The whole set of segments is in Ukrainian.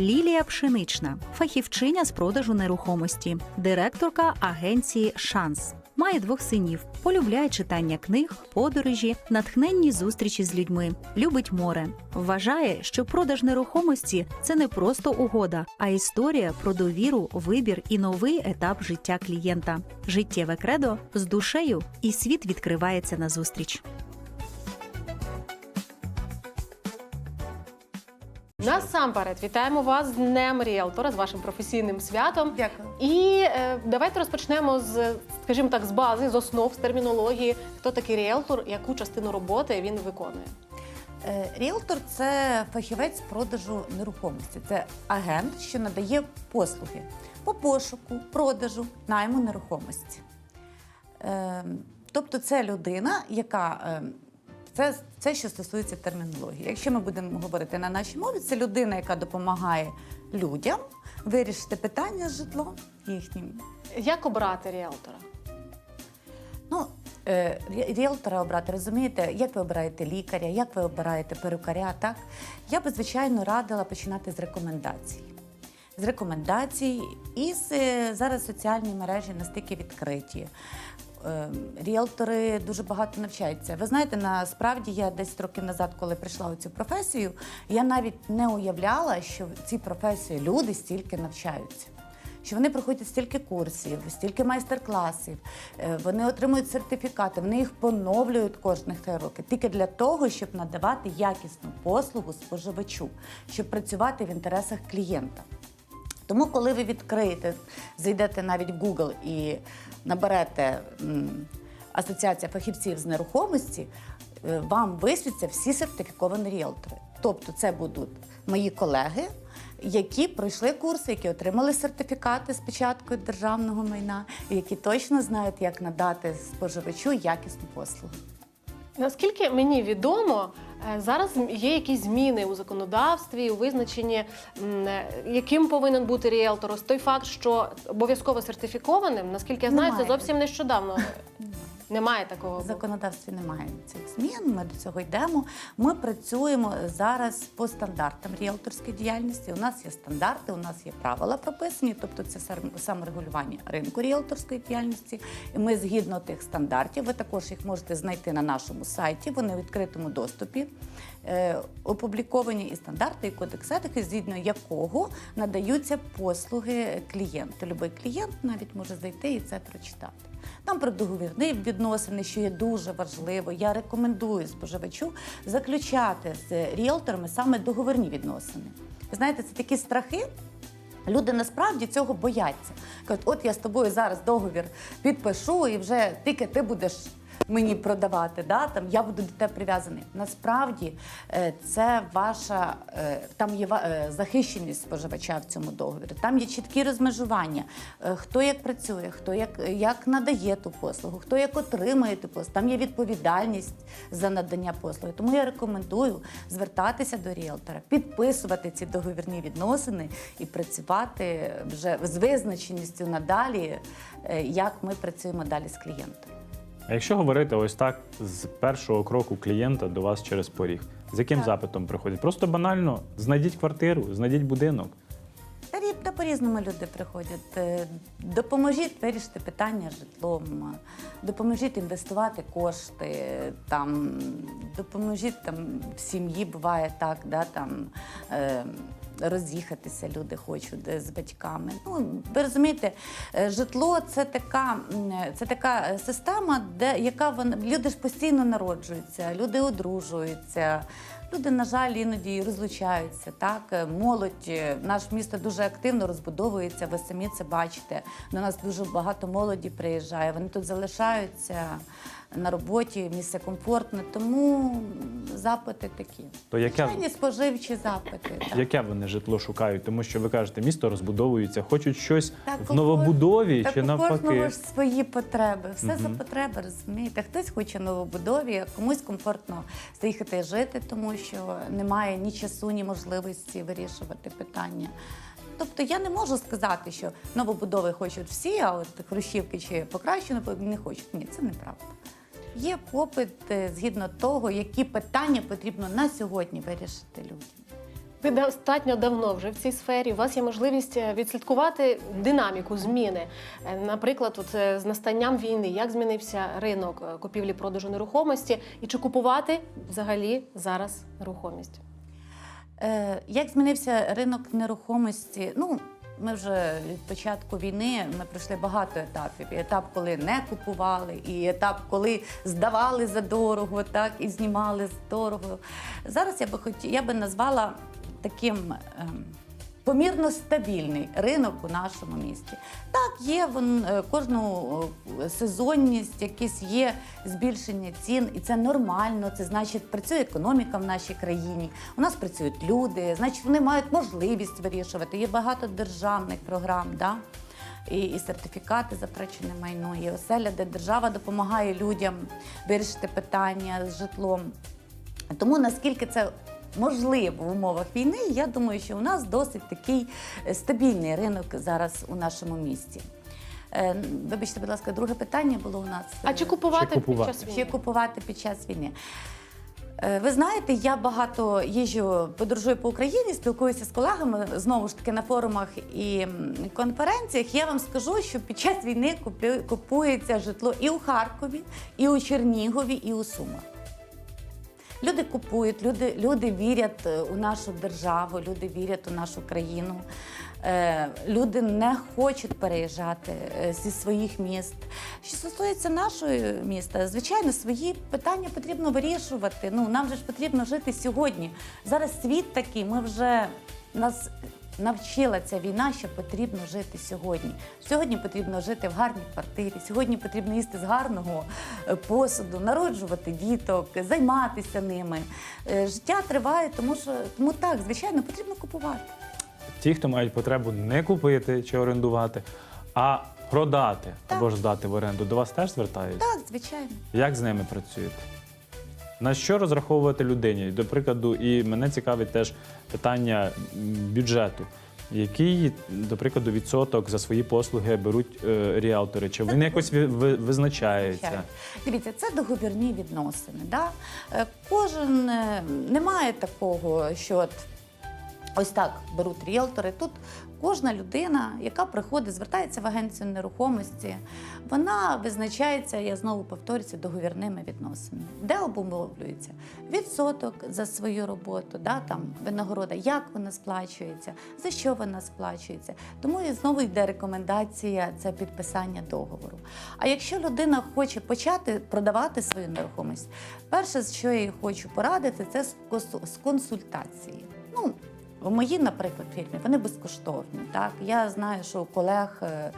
Лілія Пшенична, фахівчиня з продажу нерухомості, директорка агенції Шанс. Має двох синів, полюбляє читання книг, подорожі, натхненні зустрічі з людьми, любить море. Вважає, що продаж нерухомості це не просто угода, а історія про довіру, вибір і новий етап життя клієнта. Життєве кредо з душею, і світ відкривається назустріч. Насамперед, вітаємо вас з Днем Ріалтора, з вашим професійним святом. Дякую. І е, давайте розпочнемо з, скажімо так, з бази, з основ, з термінології. Хто такий ріелтор, яку частину роботи він виконує? Е, Ріелтор це фахівець продажу нерухомості. Це агент, що надає послуги по пошуку, продажу, найму нерухомості. Е, Тобто це людина, яка е, це, це що стосується термінології. Якщо ми будемо говорити на нашій мові, це людина, яка допомагає людям вирішити питання з житлом їхнім. Як обрати ріелтора? Ну, е, ріелтора обрати, розумієте, як ви обираєте лікаря, як ви обираєте перукаря, так? Я би, звичайно, радила починати з рекомендацій. З рекомендацій і е, зараз соціальні мережі настільки відкриті. Е, Ріелтори дуже багато навчаються. Ви знаєте, насправді я десь років назад, коли прийшла у цю професію, я навіть не уявляла, що в цій професії люди стільки навчаються що вони проходять стільки курсів, стільки майстер-класів, е, вони отримують сертифікати, вони їх поновлюють кожних три роки тільки для того, щоб надавати якісну послугу споживачу, щоб працювати в інтересах клієнта. Тому, коли ви відкриєте, зайдете навіть в Google і наберете Асоціація фахівців з нерухомості, е, вам висвіться всі сертифіковані ріелтори. Тобто, це будуть мої колеги, які пройшли курси, які отримали сертифікати з печаткою державного майна, які точно знають, як надати споживачу якісну послугу. Наскільки мені відомо, зараз є якісь зміни у законодавстві, у визначенні, е, яким повинен бути ріелтор. Ось той факт, що обов'язково сертифікованим, наскільки я знаю, це зовсім нещодавно. Немає такого. В законодавстві немає цих змін. Ми до цього йдемо. Ми працюємо зараз по стандартам ріелторської діяльності. У нас є стандарти, у нас є правила прописані, тобто це саморегулювання ринку ріелторської діяльності. І ми згідно тих стандартів, ви також їх можете знайти на нашому сайті. Вони в відкритому доступі. Е, опубліковані і стандарти, і кодекс етики, згідно якого надаються послуги клієнту. Любий клієнт навіть може зайти і це прочитати. Там про договірні відносини, що є дуже важливо. Я рекомендую споживачу заключати з ріелторами саме договірні відносини. Знаєте, це такі страхи. Люди насправді цього бояться. Кажуть, от я з тобою зараз договір підпишу, і вже тільки ти будеш мені продавати, да? там, я буду до тебе прив'язаний. Насправді е, це ваша е, там є е, захищеність споживача в цьому договорі. Там є чіткі розмежування, хто як працює, хто як, як надає ту послугу, хто як отримує ту послугу. Там є відповідальність за надання послуги. Тому я рекомендую звертатися до ріелтора, підписувати ці договірні відносини і працювати вже з визначеністю надалі, як ми працюємо далі з клієнтом. А якщо говорити ось так з першого кроку клієнта до вас через поріг, з яким Так. запитом приходять? Просто банально знайдіть квартиру, знайдіть будинок. Та рі- та по-різному люди приходять. Е, Допоможіть вирішити питання з житлом, е, допоможіть інвестувати кошти, там, допоможіть там, в сім'ї буває так, да, там, е, роз'їхатися люди хочуть е, з батьками. Ну, ви розумієте, е, житло це така, це така е, система, де яка вона люди ж постійно народжуються, люди одружуються. Люди, на жаль, іноді розлучаються. Так, молодь, наше місто дуже активно розбудовується. Ви самі це бачите. До нас дуже багато молоді приїжджає. Вони тут залишаються на роботі, місце комфортне. Тому запити такі. То яке, Звичайні споживчі запити. так. яке вони житло шукають? Тому що ви кажете, місто розбудовується, хочуть щось Так, в у новобудові Так чи кожного навпаки. ж свої потреби. Все за потреби, розумієте? Хтось хоче новобудові, а комусь комфортно заїхати жити, тому що немає ні часу, ні можливості вирішувати питання. Тобто я не можу сказати, що новобудови хочуть всі, а от хрущівки чи покращено не хочуть. Ні, це неправда. Є попит е, згідно того, які питання потрібно на сьогодні вирішити людям. Ви достатньо давно вже в цій сфері. У вас є можливість е, відслідкувати динаміку зміни. Е, Наприклад, от з настанням війни, як змінився ринок купівлі-продажу нерухомості, і чи купувати взагалі зараз нерухомість? Як змінився ринок нерухомості? Ну, ми вже від початку війни ми пройшли багато етапів. І етап, коли не купували, і етап, коли здавали за дорого, так і знімали за дорого. Зараз я би хотіла, я би назвала таким. ем, Помірно стабільний ринок у нашому місті. Так, є вон, е, кожну е, сезонність, якісь є збільшення цін, і це нормально. Це значить, працює економіка в нашій країні. У нас працюють люди, значить, вони мають можливість вирішувати. Є багато державних програм. Да? І, і сертифікати за втрачене майно, і оселя, де держава допомагає людям вирішити питання з житлом. Тому наскільки це можливо в умовах війни, я думаю, що у нас досить такий е, стабільний ринок зараз у нашому місті. Е, Вибачте, будь ласка, друге питання було у нас. А чи е, купувати, Чи купувати? під час чи купувати під час війни? Е, Ви знаєте, я багато їжджу, подорожую по Україні, спілкуюся з колегами знову ж таки на форумах і м, конференціях. Я вам скажу, що під час війни куплю- купується житло і у Харкові, і у Чернігові, і у Сумах. Люди купують, люди, люди вірять е, у нашу державу, люди вірять у нашу країну. Е, люди не хочуть переїжджати е, зі своїх міст. Що стосується нашого міста, звичайно, свої питання потрібно вирішувати. Ну, нам же ж потрібно жити сьогодні. Зараз світ такий, ми вже нас навчила ця війна, що потрібно жити сьогодні. Сьогодні потрібно жити в гарній квартирі, сьогодні потрібно їсти з гарного е, посуду, народжувати діток, займатися ними. Е, Життя триває, тому що тому так, звичайно, потрібно купувати. Ті, хто мають потребу не купити чи орендувати, а продати Так. або ж здати в оренду, до вас теж звертаються? Так, звичайно. Як з ними працюєте? На що розраховувати людині? До прикладу, і мене цікавить теж питання бюджету. Який, до прикладу, відсоток за свої послуги беруть е, ріалтори? Чи вони якось ви- ви- визначаються? Дивіться, це договірні відносини. Да? Е, Кожен е, немає такого, що от ось так беруть ріелтори. Тут кожна людина, яка приходить, звертається в агенцію нерухомості, вона визначається, я знову повторюся, договірними відносинами, де обумовлюється відсоток за свою роботу, да, там винагорода, як вона сплачується, за що вона сплачується. Тому і знову йде рекомендація це підписання договору. А якщо людина хоче почати продавати свою нерухомість, перше, що я їй хочу порадити, це з консультації. Ну, в моїй, наприклад, фірмі вони безкоштовні. Так? Я знаю, що у колег е,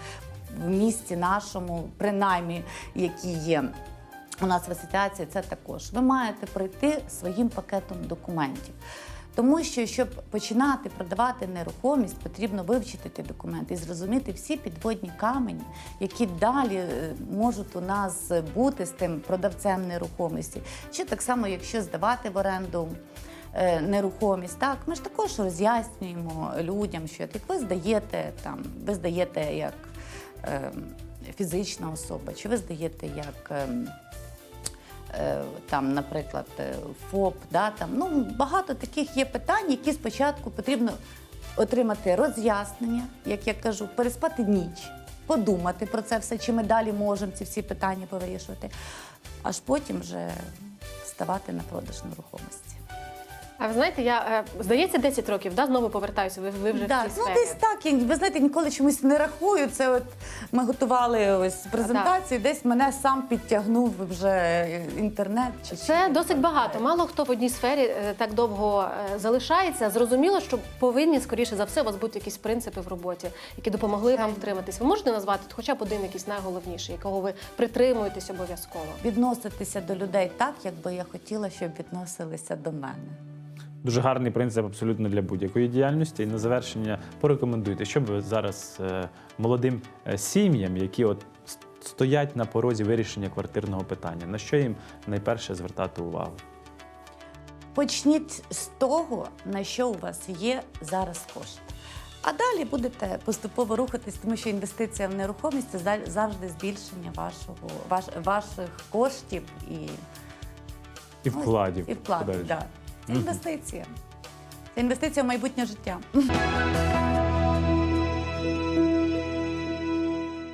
в місті нашому, принаймні, які є у нас в асоціації, це також. Ви маєте пройти своїм пакетом документів. Тому що, щоб починати продавати нерухомість, потрібно вивчити ті документи і зрозуміти всі підводні камені, які далі е, можуть у нас бути з тим продавцем нерухомості. Чи так само, якщо здавати в оренду нерухомість, так ми ж також роз'яснюємо людям, що як ви здаєте там, ви здаєте як е, фізична особа, чи ви здаєте як. ем, е, там, наприклад, е, ФОП, да, там, ну, багато таких є питань, які спочатку потрібно отримати роз'яснення, як я кажу, переспати ніч, подумати про це все, чи ми далі можемо ці всі питання повирішувати, аж потім вже ставати на продаж нерухомості. А ви знаєте, я е, здається, 10 років, да, знову повертаюся. Ви, ви вже Так, в цій ну сфері. десь так. Я, ви знаєте, ніколи чомусь не рахую. Це от ми готували ось презентацію, десь мене сам підтягнув вже інтернет. Чи Це чи- досить багато. Мало хто в одній сфері е, так довго е, залишається. Зрозуміло, що повинні скоріше за все у вас бути якісь принципи в роботі, які допомогли вам втриматись. Ви можете назвати хоча б один якийсь найголовніший, якого ви притримуєтесь обов'язково? відноситися до людей так, якби я хотіла, щоб відносилися до мене. Дуже гарний принцип абсолютно для будь-якої діяльності. І на завершення порекомендуйте, що ви зараз е, молодим е, сім'ям, які от стоять на порозі вирішення квартирного питання, на що їм найперше звертати увагу? Почніть з того, на що у вас є зараз кошти. А далі будете поступово рухатись, тому що інвестиція в нерухомість це за- завжди збільшення вашого, ваш, ваших коштів і, І вкладів. і вкладів. подальших. Да. Це інвестиція. Це інвестиція в майбутнє життя.